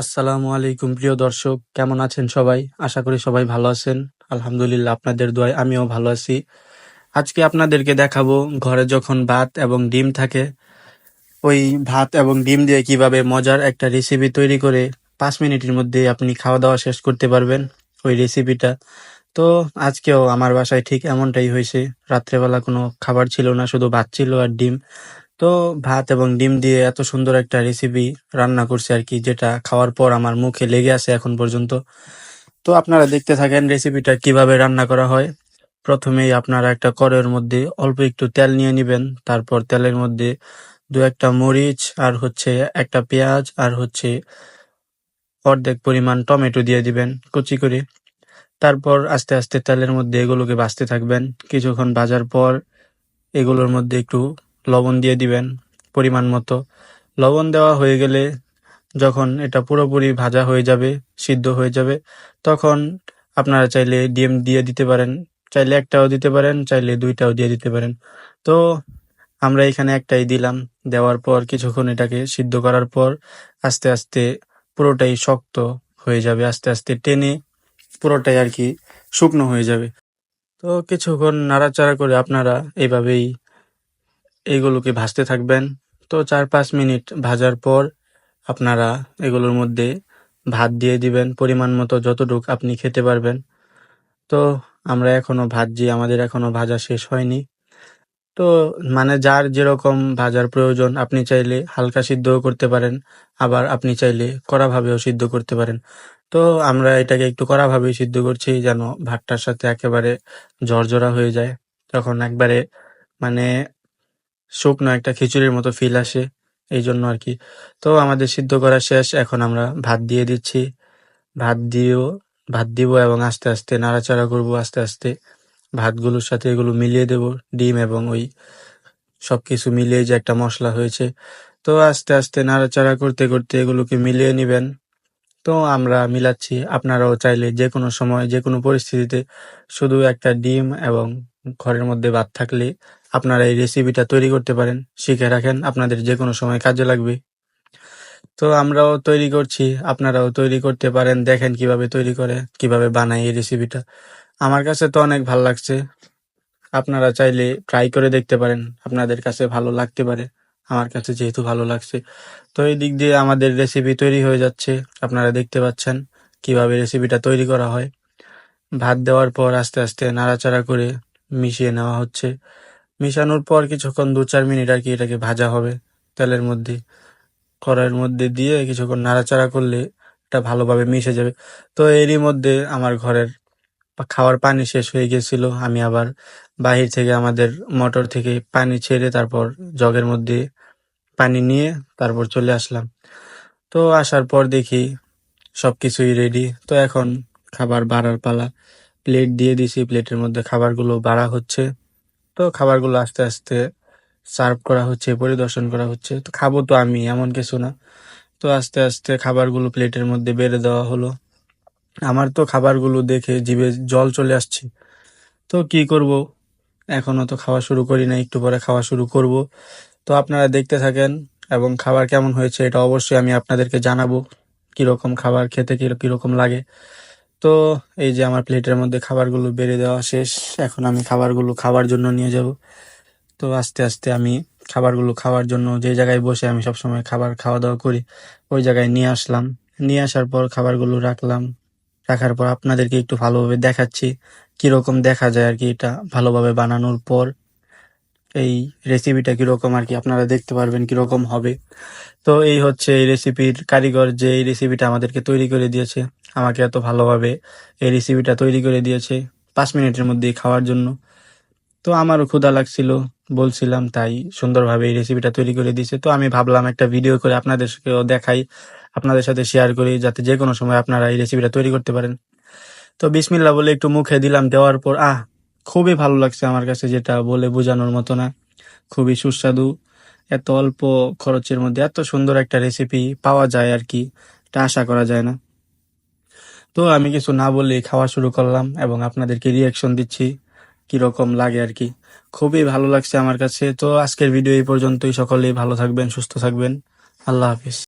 আসসালামু আলাইকুম, প্রিয় দর্শক। কেমন আছেন সবাই? আশা করি সবাই ভালো আছেন। আলহামদুলিল্লাহ, আপনাদের দোয়ায় আমিও ভালো আছি। আজকে আপনাদেরকে দেখাবো ঘরে যখন ভাত এবং ডিম থাকে, ওই ভাত এবং ডিম দিয়ে কীভাবে মজার একটা রেসিপি তৈরি করে পাঁচ মিনিটের মধ্যে আপনি খাওয়া দাওয়া শেষ করতে পারবেন ওই রেসিপিটা তো আজকেও আমার বাসায় ঠিক এমনটাই হয়েছে। রাত্রেবেলা কোনো খাবার ছিল না, শুধু ভাত ছিল আর ডিম। তো ভাত এবং ডিম দিয়ে এত সুন্দর একটা রেসিপি রান্না করছে আর কি, যেটা খাওয়ার পর আমার মুখে লেগে আছে এখন পর্যন্ত। তো আপনারা দেখতে থাকেন রেসিপিটা কীভাবে রান্না করা হয়। প্রথমেই আপনারা একটা কড়ের মধ্যে অল্প একটু তেল নিয়ে নেবেন, তারপর তেলের মধ্যে দু একটা মরিচ, আর হচ্ছে একটা পেঁয়াজ, আর হচ্ছে অর্ধেক পরিমাণ টমেটো দিয়ে দিবেন কুচি করে। তারপর আস্তে আস্তে তেলের মধ্যে এগুলোকে ভাজতে থাকবেন। কিছুক্ষণ ভাজার পর এগুলোর মধ্যে একটু লবণ দিয়ে দিবেন, পরিমাণ মতো। লবণ দেওয়া হয়ে গেলে যখন এটা পুরোপুরি ভাজা হয়ে যাবে, সিদ্ধ হয়ে যাবে, তখন আপনারা চাইলে ডিম দিয়ে দিতে পারেন, চাইলে একটাও দিতে পারেন, চাইলে দুইটাও দিয়ে দিতে পারেন। তো আমরা এখানে একটাই দিলাম, দেওয়ার পর, কিছুক্ষণ এটাকে সিদ্ধ করার পর আস্তে আস্তে পুরোটাই শক্ত হয়ে যাবে, আস্তে আস্তে টেনে পুরোটাই আর কি শুকনো হয়ে যাবে। তো কিছুক্ষণ নাড়াচাড়া করে আপনারা এইভাবেই এইগুলোকে ভাজতে থাকবেন। তো চার পাঁচ মিনিট ভাজার পর আপনারা এগুলোর মধ্যে ভাত দিয়ে দিবেন, পরিমাণ মতো যতটুক আপনি খেতে পারবেন। তো আমরা এখনও ভাজছি, আমাদের এখনও ভাজা শেষ হয়নি। তো মানে যার যেরকম ভাজার প্রয়োজন, আপনি চাইলে হালকা সিদ্ধও করতে পারেন, আবার আপনি চাইলে কড়াভাবেও সিদ্ধ করতে পারেন। তো আমরা এটাকে একটু কড়াভাবেই সিদ্ধ করছি, যেন ভাতটার সাথে একেবারে ঝরঝরা হয়ে যায়। তখন একবারে মানে শুকনো একটা খিচুড়ির মতো ফিল আসে এই জন্য আর কি। তো আমাদের সিদ্ধ করা শেষ, এখন আমরা ভাত দিয়ে দিচ্ছি। ভাত দিয়েও, ভাত দিব এবং আস্তে আস্তে নাড়াচাড়া করব আস্তে আস্তে। ভাতগুলোর সাথে এগুলো মিলিয়ে দেব, ডিম এবং ওই সব কিছু মিলিয়ে যে একটা মশলা হয়েছে। তো আস্তে আস্তে নাড়াচাড়া করতে করতে এগুলোকে মিলিয়ে নেবেন। তো আমরা মিলাচ্ছি, আপনারাও চাইলে যে কোনো সময়, যে কোনো পরিস্থিতিতে শুধু একটা ডিম এবং ঘরের মধ্যে ভাত থাকলে আপনারা এই রেসিপিটা তৈরি করতে পারেন, শিখে রাখেন, আপনাদের যে কোনো সময় কাজে লাগবে। তো আমরাও তৈরি করছি, আপনারাও তৈরি করতে পারেন, দেখেন কীভাবে তৈরি করে, কীভাবে বানাই এই রেসিপিটা আমার কাছে তো অনেক ভালো লাগছে। আপনারা চাইলে ট্রাই করে দেখতে পারেন, আপনাদের কাছে ভালো লাগতে পারে, আমার কাছে যেহেতু ভালো লাগছে। তো এই দিক দিয়ে আমাদের রেসিপি তৈরি হয়ে যাচ্ছে, আপনারা দেখতে পাচ্ছেন কীভাবে রেসিপিটা তৈরি করা হয়। ভাত দেওয়ার পর আস্তে আস্তে নাড়াচাড়া করে মিশিয়ে নেওয়া হচ্ছে। মিশানোর পর কিছুক্ষণ দু চার মিনিট আর কি এটাকে ভাজা হবে তেলের মধ্যে। কড়াইয়ের মধ্যে দিয়ে কিছুক্ষণ নাড়াচাড়া করলে এটা ভালোভাবে মিশে যাবে। তো এরই মধ্যে আমার ঘরের খাওয়ার পানি শেষ হয়ে গেছিল। আমি আবার বাহির থেকে আমাদের মোটর থেকে পানি ছেড়ে তারপর জগের মধ্যে পানি নিয়ে তারপর চলে আসলাম। তো আসার পর দেখি সব কিছুই রেডি তো এখন খাবার বাড়ার পালা। প্লেট দিয়ে দিছি। প্লেটের মধ্যে খাবারগুলো বাড়া হচ্ছে। তো খাবারগুলো আস্তে আস্তে সার্ভ করা হচ্ছে, পরিদর্শন করা হচ্ছে। তো খাব তো আমি, এমন কিছু না। তো আস্তে আস্তে খাবারগুলো প্লেটের মধ্যে বেড়ে দেওয়া হলো। আমার তো খাবারগুলো দেখে জিভে জল চলে আসছে। তো কি করব? এখনও তো খাওয়া শুরু করি না একটু পরে খাওয়া শুরু করব। তো আপনারা দেখতে থাকেন এবং খাবার কেমন হয়েছে এটা অবশ্যই আমি আপনাদেরকে জানাব। কীরকম খাবার, খেতে কীরকম লাগে। তো এই যে আমার প্লেটের মধ্যে খাবারগুলো বেড়ে দেওয়া শেষ, এখন আমি খাবারগুলো খাওয়ার জন্য নিয়ে যাব। তো আস্তে আস্তে আমি খাবারগুলো খাওয়ার জন্য যে জায়গায় বসে আমি সবসময় খাবার খাওয়া দাওয়া করি, ওই জায়গায় নিয়ে আসলাম। নিয়ে আসার পর খাবারগুলো রাখলাম। রাখার পর আপনাদেরকে একটু ভালোভাবে দেখাচ্ছি, কীরকম দেখা যায় আর কি এটা ভালোভাবে বানানোর পর। এই রেসিপিটা কীরকম আর কি? আপনারা দেখতে পারবেন কীরকম হবে। তো এই হচ্ছে এই রেসিপির কারিগর যে এই রেসিপিটা আমাদেরকে তৈরি করে দিয়েছে। আমাকে এত ভালোভাবে এই রেসিপিটা তৈরি করে দিয়েছে পাঁচ মিনিটের মধ্যেই খাওয়ার জন্য। তো আমারও ক্ষুধা লাগছিল, বলছিলাম তাই সুন্দরভাবে এই রেসিপিটা তৈরি করে দিয়েছে। তো আমি ভাবলাম একটা ভিডিও করে আপনাদেরকেও দেখাই, আপনাদের সাথে শেয়ার করি, যাতে যে কোনো সময় আপনারা এই রেসিপিটা তৈরি করতে পারেন। তো বিসমিল্লা বলে একটু মুখে দিলাম, দেওয়ার পর, আহ খুবই ভালো লাগছে আমার কাছে যেটা বলে বোঝানোর মতো না। খুবই সুস্বাদু। এত অল্প খরচের মধ্যে এত সুন্দর একটা রেসিপি পাওয়া যায় আর কি, এটা আশা করা যায় না। তো আমি কিছু না বলে খাওয়া শুরু করলাম এবং আপনাদেরকে রিয়াকশন দিচ্ছি, কীরকম লাগে আর কি। খুবই ভালো লাগছে আমার কাছে। তো আজকের ভিডিও এই পর্যন্তই। সকলেই ভালো থাকবেন, সুস্থ থাকবেন। আল্লাহ হাফিজ।